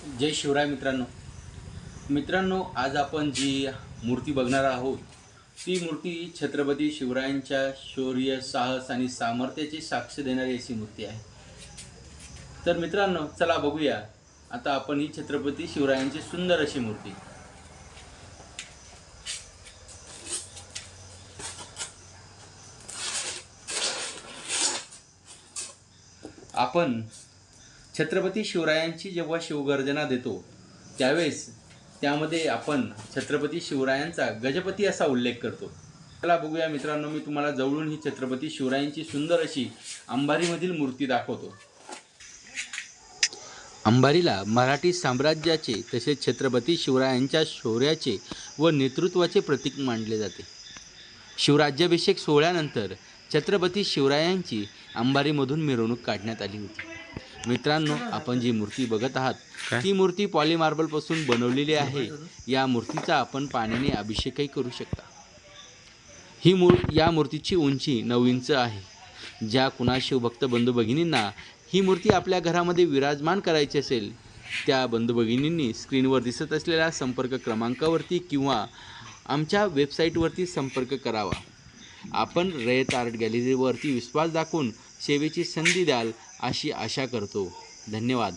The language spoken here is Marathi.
जय शिवराय मित्रांनो. मित्रांनो आज आपण जी मूर्ती बघणार आहोत ती मूर्ती छत्रपती शिवरायांच्या शौर्य साहस आणि सामर्थ्याची साक्ष देणारी अशी मूर्ती आहे. तर मित्रांनो चला बघूया. आता आपण ही छत्रपती शिवरायांची सुंदर अशी मूर्ती. आपण छत्रपती शिवरायांची जेव्हा शिवगर्जना देतो त्यावेळेस त्यामध्ये आपण छत्रपती शिवरायांचा गजपती असा उल्लेख करतो. चला बघूया मित्रांनो मी तुम्हाला जवळून ही छत्रपती शिवरायांची सुंदर अशी अंबारीमधील मूर्ती दाखवतो. अंबारीला मराठी साम्राज्याचे तसेच छत्रपती शिवरायांच्या शौर्याचे व नेतृत्वाचे प्रतीक मानले जाते. शिवराज्याभिषेक सोहळ्यानंतर छत्रपती शिवरायांची अंबारीमधून मिरवणूक काढण्यात आली होती. मित्रांनो आपण जी मूर्ती बघत आहात ती मूर्ती पॉलीमार्बलपासून बनवलेली आहे. या मूर्तीचा आपण पाण्याने अभिषेकही करू शकता. ही मूर या मूर्तीची उंची नऊ इंच आहे. ज्या कुणा शिवभक्त बंधू भगिनींना ही मूर्ती आपल्या घरामध्ये विराजमान करायची असेल त्या बंधू भगिनींनी स्क्रीनवर दिसत असलेल्या संपर्क क्रमांकावरती किंवा आमच्या वेबसाईटवरती संपर्क करावा. आपण रयत आर्ट गॅलरीवरती विश्वास दाखवून सेवेची संधी द्याल अशी आशा करतो. धन्यवाद.